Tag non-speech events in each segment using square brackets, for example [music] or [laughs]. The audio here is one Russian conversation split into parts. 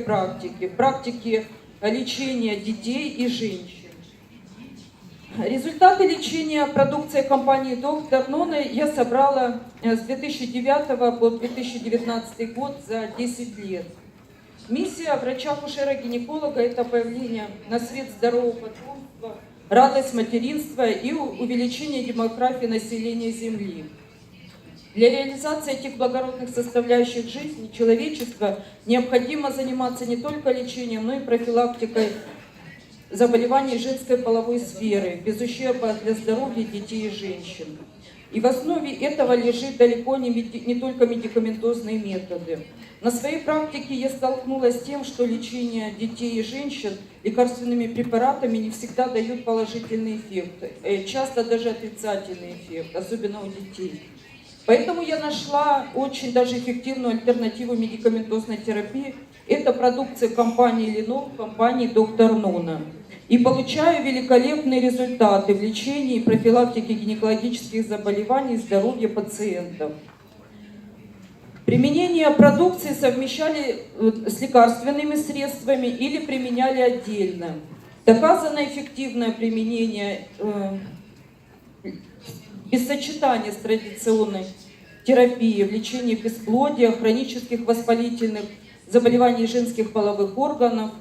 практики, практики лечения детей и женщин. Результаты лечения продукции компании «Доктор Нона» я собрала э, с 2009 по 2019 год за 10 лет. Миссия врача-акушера-гинеколога – это появление на свет здорового потомства, радость материнства и увеличение демографии населения Земли. Для реализации этих благородных составляющих жизни человечества необходимо заниматься не только лечением, но и профилактикой заболеваний женской половой сферы, без ущерба для здоровья детей и женщин. И в основе этого лежит далеко не, меди- не только медикаментозные методы. На своей практике я столкнулась с тем, что лечение детей и женщин лекарственными препаратами не всегда дают положительный эффект, э, часто даже отрицательный эффект, особенно у детей. Поэтому я нашла очень даже эффективную альтернативу медикаментозной терапии. Это продукция компании Ленов, компании Доктор Нона. И получаю великолепные результаты в лечении и профилактике гинекологических заболеваний и здоровья пациентов. Применение продукции совмещали с лекарственными средствами или применяли отдельно. Доказано эффективное применение э, без сочетания с традиционной терапией в лечении бесплодия, хронических воспалительных заболеваний женских половых органов,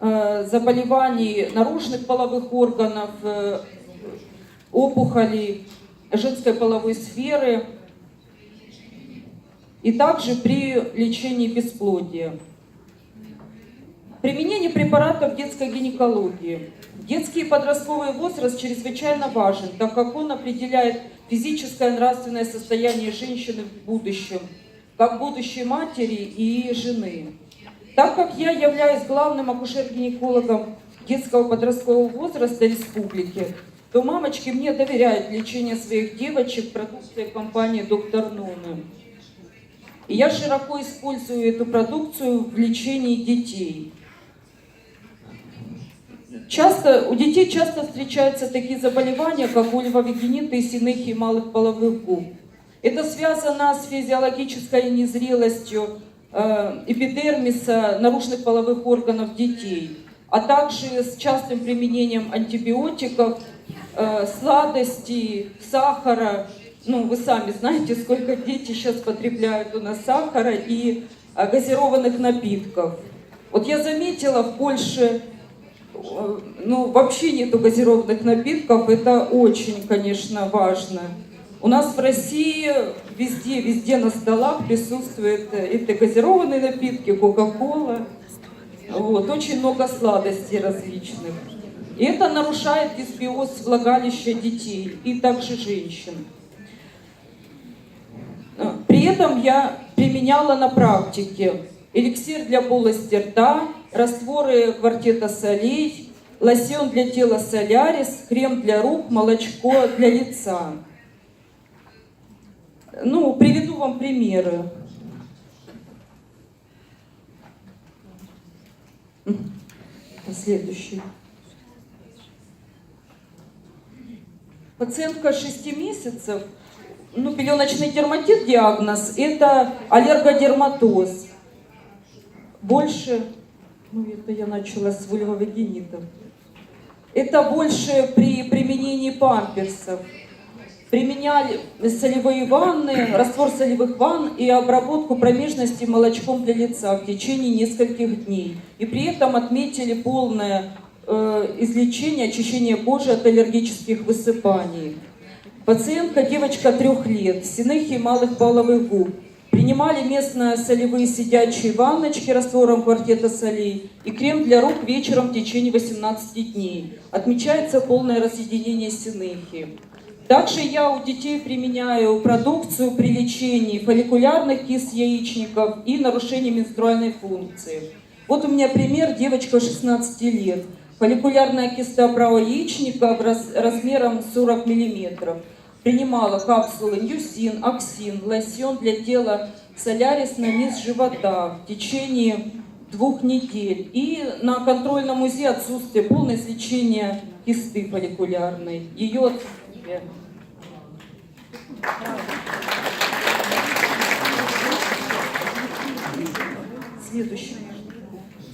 э, заболеваний наружных половых органов, э, опухолей женской половой сферы и также при лечении бесплодия. Применение препаратов детской гинекологии. Детский и подростковый возраст чрезвычайно важен, так как он определяет физическое и нравственное состояние женщины в будущем, как будущей матери и жены. Так как я являюсь главным акушер-гинекологом детского подросткового возраста республики, то мамочки мне доверяют лечение своих девочек продукцией компании «Доктор Нуны». И я широко использую эту продукцию в лечении детей. Часто, у детей часто встречаются такие заболевания, как ульвовагиниты, синехи малых половых губ. Это связано с физиологической незрелостью э, эпидермиса наружных половых органов детей, а также с частым применением антибиотиков, э, сладостей, сахара. Ну, вы сами знаете, сколько дети сейчас потребляют у нас сахара и э, газированных напитков. Вот я заметила в Польше ну, вообще нету газированных напитков, это очень, конечно, важно. У нас в России везде, везде на столах присутствуют э, это газированные напитки, Кока-Кола, вот, очень много сладостей различных. И это нарушает дисбиоз влагалища детей и также женщин. Э, При этом я применяла на практике эликсир для полости рта, растворы квартета солей, лосьон для тела солярис, крем для рук, молочко для лица. Ну, приведу вам примеры. Следующий. Пациентка 6 месяцев, ну, пеленочный дерматит диагноз, это аллергодерматоз. Больше, ну, это я начала с вульвовагинитов. Это больше при применении памперсов. Применяли солевые ванны, раствор солевых ванн и обработку промежности молочком для лица в течение нескольких дней. И при этом отметили полное э, излечение, очищение кожи от аллергических высыпаний. Пациентка, девочка трех лет, синехи малых половых губ. Принимали местные солевые сидячие ванночки раствором квартета солей и крем для рук вечером в течение 18 дней. Отмечается полное разъединение синехи. Также я у детей применяю продукцию при лечении фолликулярных кист яичников и нарушении менструальной функции. Вот у меня пример, девочка 16 лет. Фолликулярная киста правого яичника размером 40 миллиметров. Принимала капсулы Ньюсин, Оксин, лосьон для тела Солярис на низ живота в течение двух недель. И на контрольном УЗИ отсутствие, полное излечение кисты фолликулярной. Ее отсутствие. Следующий.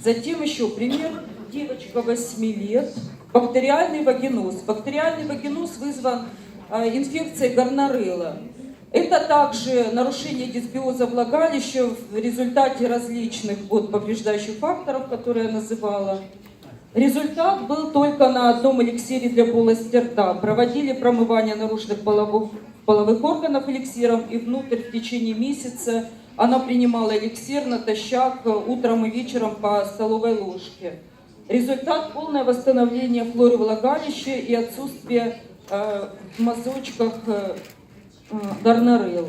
Затем еще пример. Девочка 8 лет, бактериальный вагиноз. Бактериальный вагиноз вызван инфекцией горнорелла. Это также нарушение дисбиоза влагалища в результате различных вот, повреждающих факторов, которые я называла. Результат был только на одном эликсире для полости рта. Проводили промывание наружных половых, половых органов эликсиром и внутрь в течение месяца она принимала эликсир натощак утром и вечером по столовой ложке. Результат – полное восстановление флоры влагалища и отсутствие в мазочках э, э, гоноррел.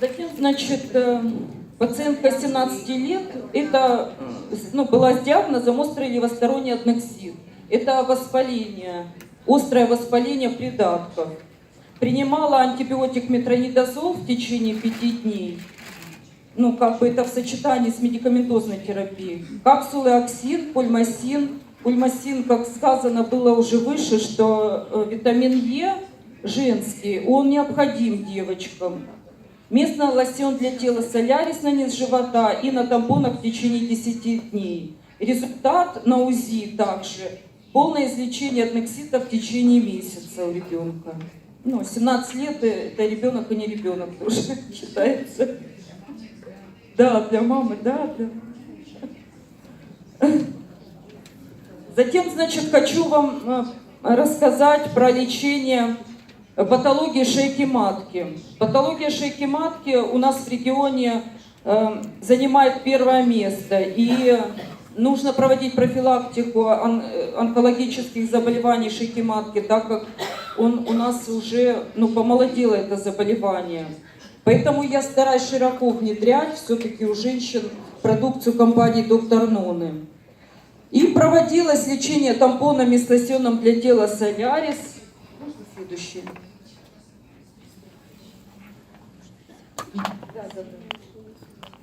Затем, значит, э, пациентка 17 лет, это э, ну, была с диагнозом острый левосторонний аднексит. Это воспаление, острое воспаление придатков. Принимала антибиотик метронидозол в течение пяти дней. Ну, как бы это в сочетании с медикаментозной терапией. Капсулы оксин, пульмасин. Пульмасин, как сказано, было уже выше, что э, витамин Е женский, он необходим девочкам. Местный лосьон для тела солярис на низ живота и на тампонах в течение 10 дней. Результат на УЗИ также. Полное излечение от нексита в течение месяца у ребенка. Ну, 17 лет это ребенок и не ребенок тоже [laughs] считается. Да, для мамы, да, для... Затем, значит, хочу вам э, рассказать про лечение патологии шейки матки. Патология шейки матки у нас в регионе э, занимает первое место. И нужно проводить профилактику он, онкологических заболеваний шейки матки, так как он у нас уже ну, помолодело это заболевание. Поэтому я стараюсь широко внедрять все-таки у женщин продукцию компании «Доктор Ноны». И проводилось лечение тампонами с лосьоном для тела «Солярис». Можно следующий? Да, да, да.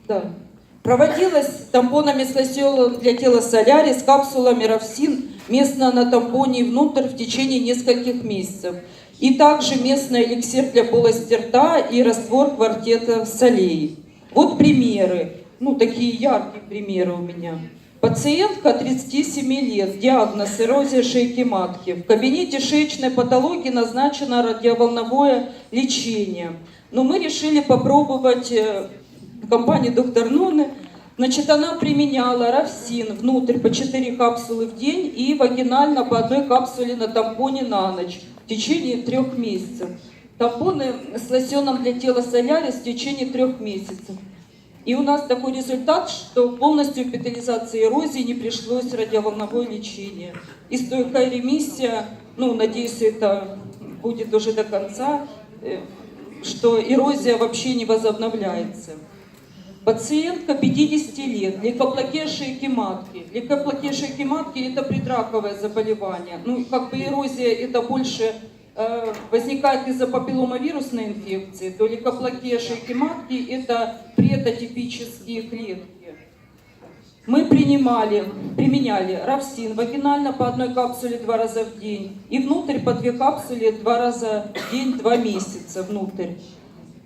да. Проводилось тампонами с лосьоном для тела «Солярис», капсулами «Равсин» местно на тампоне и внутрь в течение нескольких месяцев. И также местный эликсир для полости рта и раствор квартета солей. Вот примеры, ну такие яркие примеры у меня. Пациентка 37 лет, диагноз эрозия шейки матки. В кабинете шеечной патологии назначено радиоволновое лечение. Но мы решили попробовать э, в компании доктор Нуны. Значит, она применяла равсин внутрь по 4 капсулы в день и вагинально по одной капсуле на тампоне на ночь в течение трех месяцев. Тампоны с лосьоном для тела солярис в течение трех месяцев. И у нас такой результат, что полностью эпителизации эрозии не пришлось радиоволновое лечение. И стойкая ремиссия, ну, надеюсь, это будет уже до конца, э, что эрозия вообще не возобновляется. Пациентка 50 лет, лейкоплакия шейки матки. Лейкоплакия шейки матки – это предраковое заболевание. Ну, как бы эрозия – это больше возникает из-за папилломавирусной инфекции, то лейкоплакия шейки матки – это предатипические клетки. Мы принимали, применяли равсин вагинально по одной капсуле два раза в день и внутрь по две капсулы два раза в день, два месяца внутрь.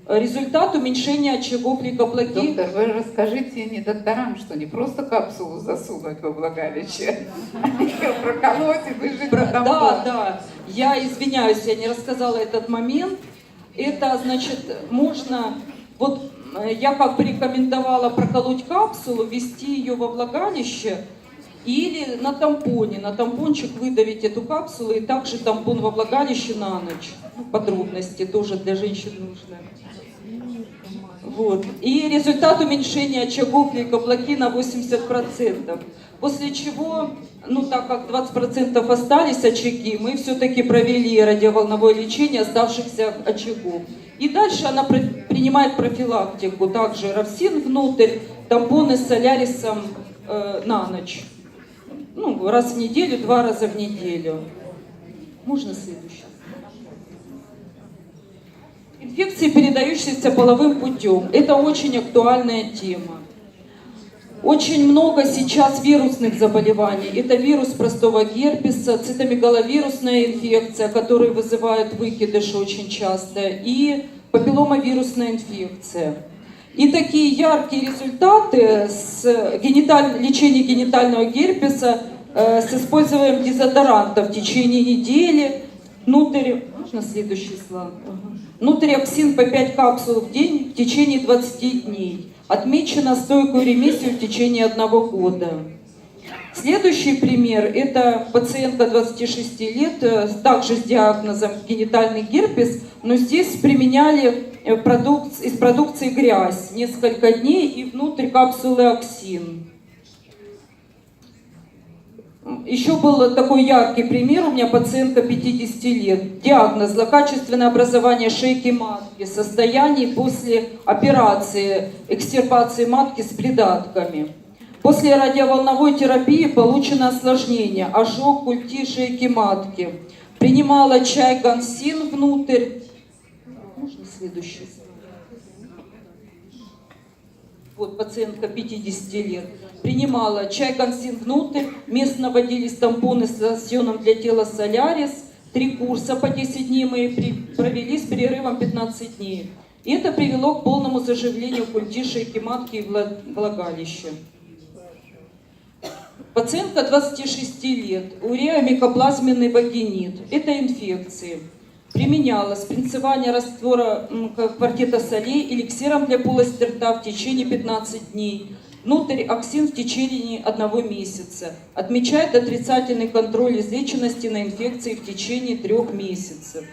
Результат уменьшения очагов лейкоплакии. Доктор, вы расскажите не докторам, что не просто капсулу засунуть во влагалище, а ее проколоть и выжить Да, да. Я извиняюсь, я не рассказала этот момент. Это, значит, можно... Вот э, я как бы рекомендовала проколоть капсулу, ввести ее во влагалище или на тампоне. На тампончик выдавить эту капсулу и также тампон во влагалище на ночь. Подробности тоже для женщин нужны. Вот. И результат уменьшения очагов лейкоплаки на 80%. После чего, ну так как 20% остались очаги, мы все-таки провели радиоволновое лечение оставшихся очагов. И дальше она при- принимает профилактику, также равсин внутрь, тампоны с солярисом э, на ночь. Ну, раз в неделю, два раза в неделю. Можно следующий? Инфекции, передающиеся половым путем. Это очень актуальная тема. Очень много сейчас вирусных заболеваний. Это вирус простого герпеса, цитомегаловирусная инфекция, которая вызывает выкидыш очень часто, и папилломавирусная инфекция. И такие яркие результаты с гениталь... лечения генитального герпеса э, с использованием дезодоранта в течение недели. Внутрь... Можно следующий слайд? Ага. Нутриоксин по 5 капсул в день в течение 20 дней. Отмечено стойкую ремиссию в течение одного года. Следующий пример – это пациентка 26 лет, э, также с диагнозом генитальный герпес, но здесь применяли э, продукц- из продукции грязь несколько дней и внутрь капсулы оксин. Еще был такой яркий пример, у меня пациентка 50 лет, диагноз злокачественное образование шейки матки, состояние после операции экстирпации матки с придатками. После радиоволновой терапии получено осложнение, ожог культи шейки матки. Принимала чай гансин внутрь. Можно следующий? Вот пациентка 50 лет. Принимала чай гансин внутрь, местно вводились тампоны с лосьоном для тела солярис. Три курса по 10 дней мы провели с перерывом 15 дней. И это привело к полному заживлению культи шейки матки и вла- влагалища. Пациентка 26 лет, уреомикоплазменный вагинит. Это инфекции. Применяла спринцевание раствора квартета солей эликсиром для полости рта в течение 15 дней. Внутрь оксин в течение одного месяца. Отмечает отрицательный контроль излеченности на инфекции в течение трех месяцев.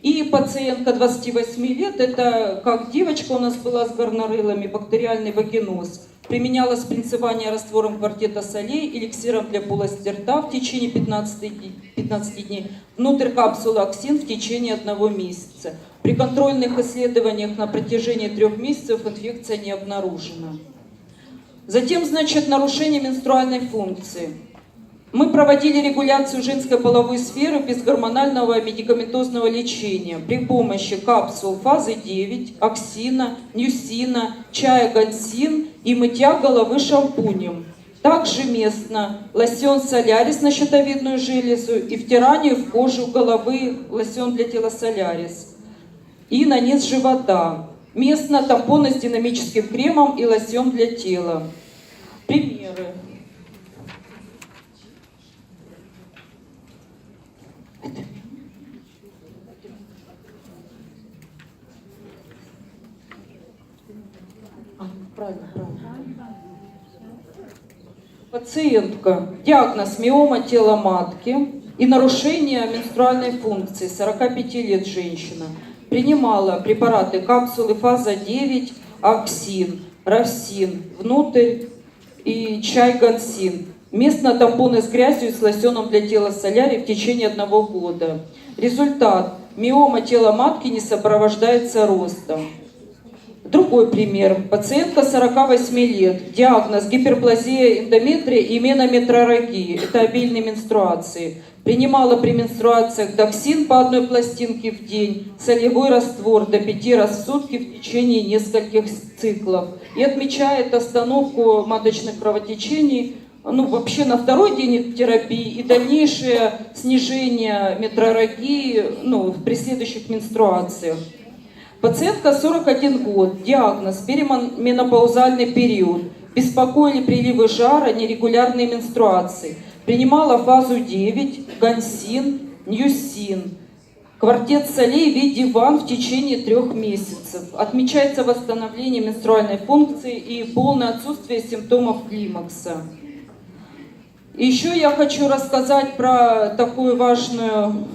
И пациентка 28 лет, это как девочка у нас была с горнорылами, бактериальный вагиноз. Применяла спринцевание раствором квартета солей, эликсиром для полости рта в течение 15, дней- 15 дней, внутрь капсулы оксин в течение одного месяца. При контрольных исследованиях на протяжении трех месяцев инфекция не обнаружена. Затем, значит, нарушение менструальной функции. Мы проводили регуляцию женской половой сферы без гормонального медикаментозного лечения при помощи капсул фазы 9, оксина, ньюсина, чая гансин и мытья головы шампунем. Также местно лосьон солярис на щитовидную железу и втирание в кожу головы лосьон для тела солярис и на низ живота. Местно тампоны с динамическим кремом и лосьон для тела. Примеры. А. Пациентка. Диагноз миома тела матки и нарушение менструальной функции. 45 лет женщина. Принимала препараты капсулы фаза 9, оксин, равсин, внутрь и чай гансин. Местно тампоны с грязью и с лосьоном для тела солярий в течение одного года. Результат. Миома тела матки не сопровождается ростом. Другой пример. Пациентка 48 лет. Диагноз гиперплазия эндометрия и менометрорагии. Это обильные менструации. Принимала при менструациях токсин по одной пластинке в день, солевой раствор до 5 раз в сутки в течение нескольких циклов. И отмечает остановку маточных кровотечений ну, вообще на второй день терапии и дальнейшее снижение метрорагии ну, при следующих менструациях. Пациентка 41 год, диагноз переменопаузальный период, беспокоили приливы жара, нерегулярные менструации. Принимала фазу 9, гансин, ньюсин, квартет солей в виде ван в течение трех месяцев. Отмечается восстановление менструальной функции и полное отсутствие симптомов климакса. Еще я хочу рассказать про такую важную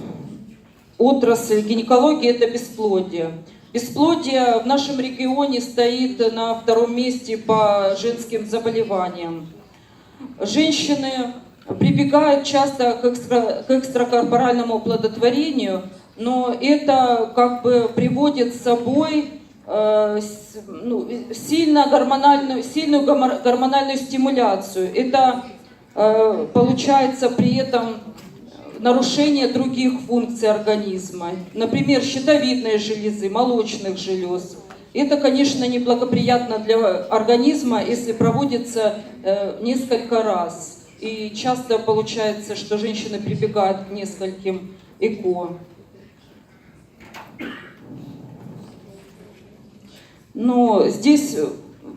отрасль гинекологии – это бесплодие. Бесплодие в нашем регионе стоит на втором месте по женским заболеваниям. Женщины прибегают часто к, экстра, к экстракорпоральному оплодотворению, но это как бы приводит с собой э, с- ну, сильно гормональную, сильную гормональную стимуляцию. Это э, получается при этом нарушение других функций организма, например, щитовидной железы, молочных желез. Это, конечно, неблагоприятно для организма, если проводится э, несколько раз. И часто получается, что женщины прибегают к нескольким ЭКО. Но здесь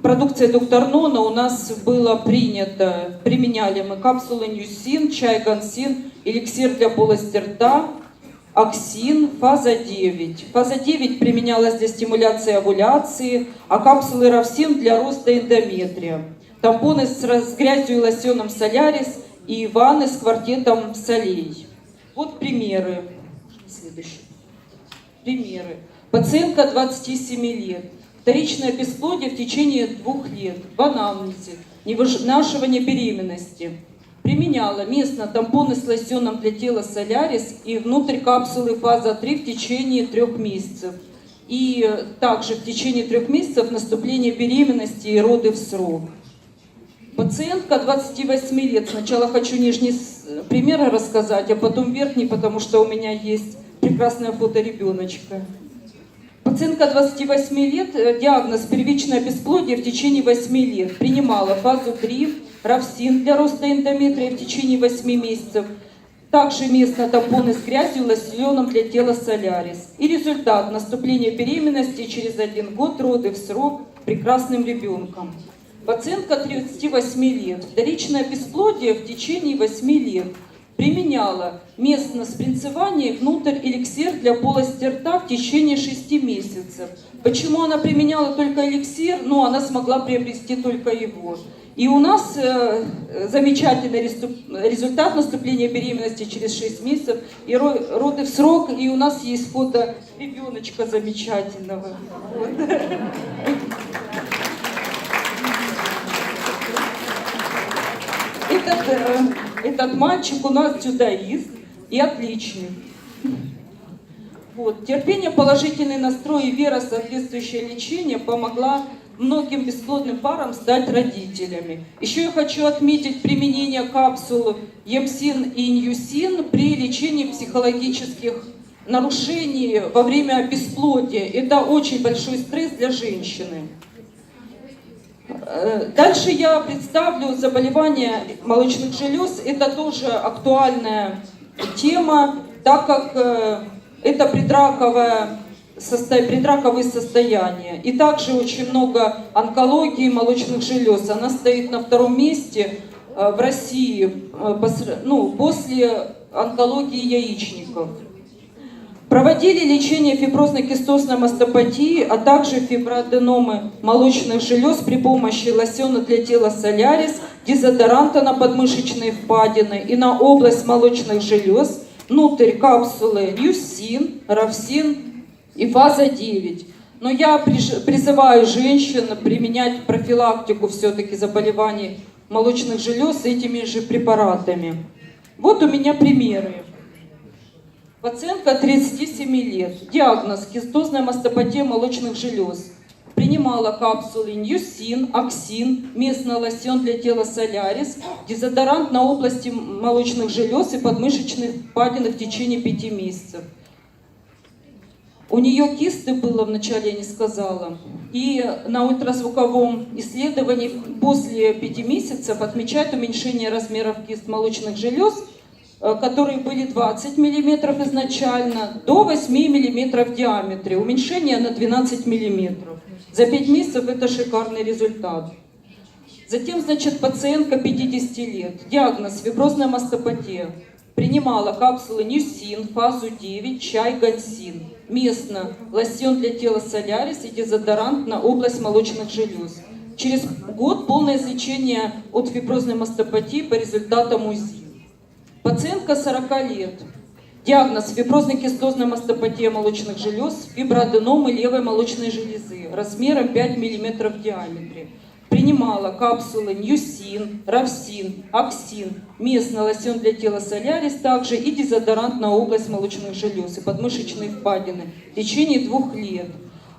продукция доктор Нона у нас было принято, применяли мы капсулы Ньюсин, чай Гансин, эликсир для полости рта, Аксин, фаза 9. Фаза 9 применялась для стимуляции овуляции, а капсулы Равсин для роста эндометрия. Тампоны с, грязью и лосьоном Солярис и ванны с квартетом солей. Вот примеры. Следующий. Примеры. Пациентка 27 лет. Вторичное бесплодие в течение двух лет. В анамнезе. Невынашивание беременности. Применяла местно тампоны с лосьоном для тела Солярис и внутрь капсулы фаза 3 в течение трех месяцев. И также в течение трех месяцев наступление беременности и роды в срок. Пациентка 28 лет. Сначала хочу нижний с- пример рассказать, а потом верхний, потому что у меня есть прекрасное фото ребеночка. Пациентка 28 лет, э, диагноз первичное бесплодие в течение 8 лет. Принимала фазу 3, равсин для роста эндометрия в течение 8 месяцев. Также местно тампоны с грязью, лосьоном для тела Солярис. И результат наступления беременности через один год роды в срок прекрасным ребенком. Пациентка 38 лет. Вторичное бесплодие в течение 8 лет. Применяла местно спринцевание внутрь эликсир для полости рта в течение 6 месяцев. Почему она применяла только эликсир? Ну, она смогла приобрести только его. И у нас э, замечательный результат наступления беременности через 6 месяцев и ро- роды в срок. И у нас есть фото ребеночка замечательного. Вот. [laughs] этот мальчик у нас дзюдоист и отличник. Вот. Терпение, положительный настрой и вера, соответствующее лечение помогла многим бесплодным парам стать родителями. Еще я хочу отметить применение капсул Емсин и Ньюсин при лечении психологических нарушений во время бесплодия. Это очень большой стресс для женщины. Э, Дальше я представлю заболевания молочных желез. Это тоже актуальная тема, так как э, это предраковое состо- предраковые состояния. И также очень много онкологии молочных желез. Она стоит на втором месте э, в России ну, после онкологии яичников. Проводили лечение фиброзно-кистозной мастопатии, а также фиброаденомы молочных желез при помощи лосьона для тела Солярис, дезодоранта на подмышечные впадины и на область молочных желез, внутрь капсулы Ньюсин, Равсин и фаза 9. Но я призываю женщин применять профилактику все-таки заболеваний молочных желез этими же препаратами. Вот у меня примеры. Пациентка 37 лет. Диагноз – кистозная мастопатия молочных желез. Принимала капсулы Ньюсин, Аксин, местный лосьон для тела Солярис, дезодорант на области молочных желез и подмышечных впадин в течение 5 месяцев. У нее кисты было, вначале я не сказала. И на ультразвуковом исследовании после 5 месяцев отмечают уменьшение размеров кист молочных желез, которые были 20 мм изначально, до 8 мм в диаметре. Уменьшение на 12 мм. За 5 месяцев это шикарный результат. Затем, значит, пациентка 50 лет. Диагноз – фиброзная мастопатия. Принимала капсулы Ньюсин, фазу 9, чай Гансин. Местно лосьон для тела Солярис и дезодорант на область молочных желез. Через год полное излечение от фиброзной мастопатии по результатам УЗИ. Пациентка 40 лет. Диагноз – фиброзно-кистозная мастопатия молочных желез, фиброаденомы левой молочной железы размером 5 мм в диаметре. Принимала капсулы Ньюсин, Равсин, Аксин, местный лосьон для тела Солярис также и дезодорант на область молочных желез и подмышечные впадины в течение двух лет.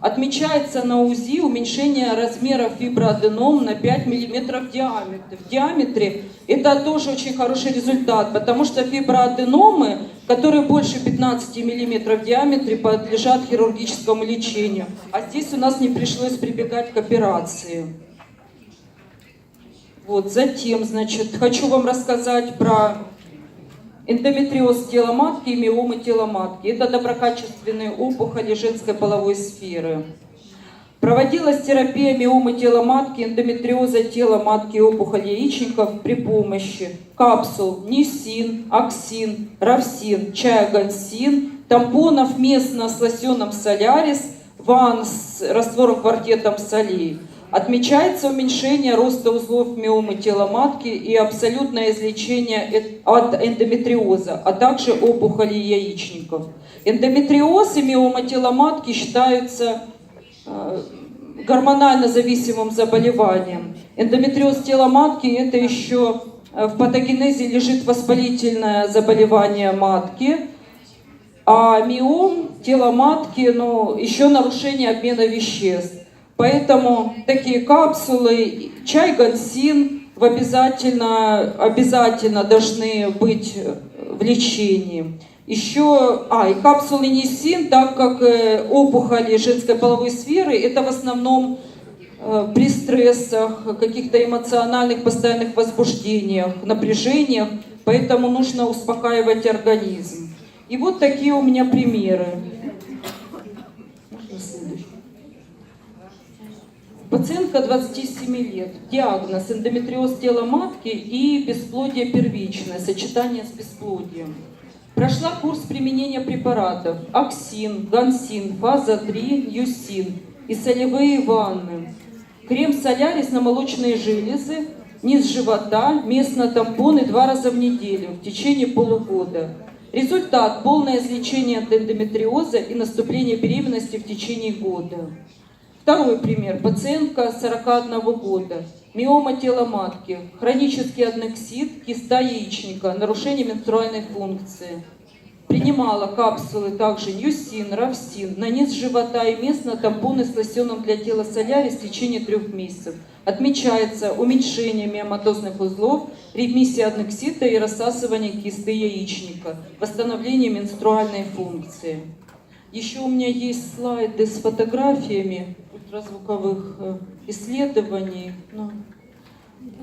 Отмечается на УЗИ уменьшение размера фиброаденом на 5 мм в диаметре. В диаметре это тоже очень хороший результат, потому что фиброаденомы, которые больше 15 мм в диаметре, подлежат хирургическому лечению. А здесь у нас не пришлось прибегать к операции. Вот, затем, значит, хочу вам рассказать про эндометриоз тела матки и миомы тела матки. Это доброкачественные опухоли женской половой сферы. Проводилась терапия миомы тела матки, эндометриоза тела матки и опухоли яичников при помощи капсул Нисин, Аксин, Равсин, Чаягансин, тампонов местно с лосьоном Солярис, ванн с раствором квартетом солей. Отмечается уменьшение роста узлов миомы тела матки и абсолютное излечение эт- от эндометриоза, а также опухоли яичников. Эндометриоз и миома тела матки считаются э, гормонально зависимым заболеванием. Эндометриоз тела матки – это еще э, в патогенезе лежит воспалительное заболевание матки, а миом тела матки, ну, еще нарушение обмена веществ. Поэтому такие капсулы, чай гансин в обязательно, обязательно должны быть э, в лечении. Еще, а, и капсулы нисин, так как э, опухоли женской половой сферы, это в основном э, при стрессах, каких-то эмоциональных постоянных возбуждениях, напряжениях, поэтому нужно успокаивать организм. И вот такие у меня примеры. Можно следующий? Пациентка 27 лет. Диагноз эндометриоз тела матки и бесплодие первичное, сочетание с бесплодием. Прошла курс применения препаратов Аксин, Гансин, Фаза 3, Юсин и солевые ванны. Крем Солярис на молочные железы, низ живота, местно тампоны два раза в неделю в течение полугода. Результат – полное излечение от эндометриоза и наступление беременности в течение года. Второй пример. Пациентка 41 года. Миома тела матки, хронический аднексит, киста яичника, нарушение менструальной функции. Принимала капсулы также Ньюсин, Равсин, на низ живота и местно тампоны с лосьоном для тела солярис в течение трех месяцев. Отмечается уменьшение миоматозных узлов, ремиссия аднексита и рассасывание кисты яичника, восстановление менструальной функции. Еще у меня есть слайды с фотографиями ультразвуковых э, исследований. Ну,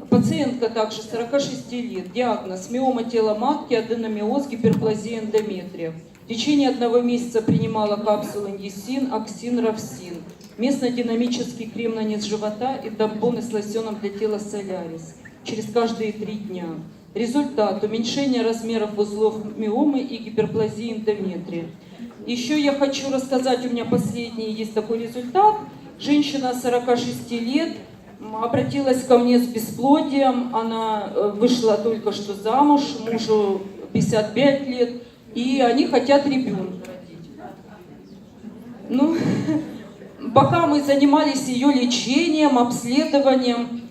Пациентка также 46 лет. Диагноз миома тела матки, аденомиоз, гиперплазия эндометрия. В течение одного месяца принимала капсулы индисин, аксин, равсин. Местно-динамический крем на низ живота и тампоны с лосьоном для тела солярис. Через каждые три дня. Результат – уменьшение размеров узлов миомы и гиперплазии эндометрия. Еще я хочу рассказать, у меня последний есть такой результат. Женщина 46 лет обратилась ко мне с бесплодием. Она э, вышла только что замуж, мужу 55 лет, и они хотят ребенка. Ну, [laughs] пока мы занимались ее лечением, обследованием,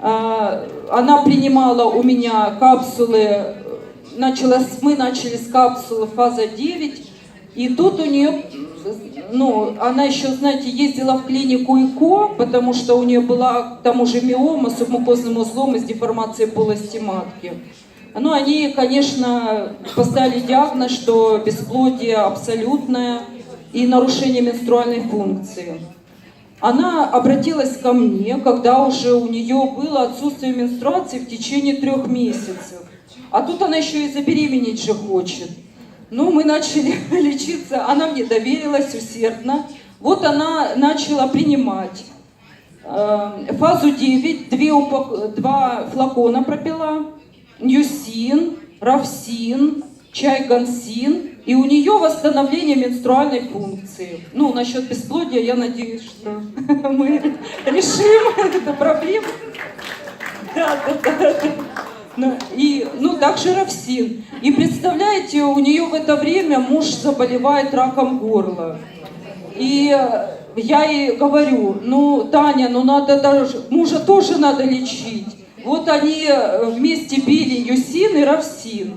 а, она принимала у меня капсулы, началось, мы начали с капсулы фаза 9, и тут у нее, ну, она еще, знаете, ездила в клинику ИКО, потому что у нее была к тому же миома с субмукозным узлом и с деформацией полости матки. Ну, они, конечно, поставили диагноз, что бесплодие абсолютное и нарушение менструальной функции. Она обратилась ко мне, когда уже у нее было отсутствие менструации в течение трех месяцев. А тут она еще и забеременеть же хочет. Ну, мы начали [laughs] лечиться, она мне доверилась усердно. Вот она начала принимать э, фазу 9, две упак- два флакона пропила, ньюсин, равсин, чай гансин, и у нее восстановление менструальной функции. Ну, насчет бесплодия, я надеюсь, что [laughs] мы решим [laughs] эту проблему. Да, да, да. Ну, и, ну, также равсин. И представляете, у нее в это время муж заболевает раком горла. И я ей говорю, ну, Таня, ну надо даже, мужа тоже надо лечить. Вот они э, вместе пили юсин и равсин,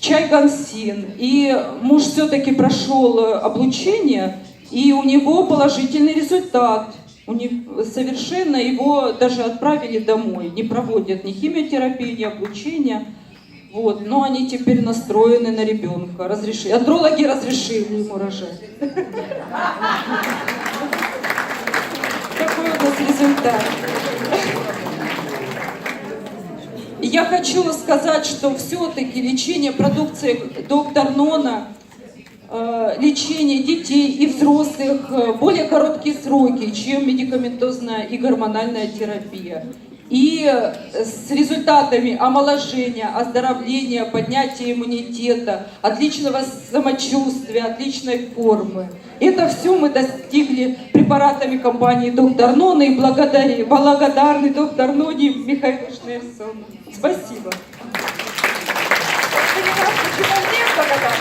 чай гансин. И муж все-таки прошел э, облучение, и у него положительный результат. У них совершенно его даже отправили домой. Не проводят ни химиотерапии, ни облучения. Вот. Но они теперь настроены на ребенка. Разрешили. Андрологи разрешили ему рожать. Такой у нас результат. Я хочу сказать, что все-таки лечение продукции доктор Нона Э, лечение детей и взрослых э, более короткие сроки, чем медикаментозная и гормональная терапия. И э, с результатами омоложения, оздоровления, поднятия иммунитета, отличного самочувствия, отличной формы. Это все мы достигли препаратами компании «Доктор Нона» и благодари, благодарны доктор Ноне Михаилу Шнерсону. Спасибо. Спасибо.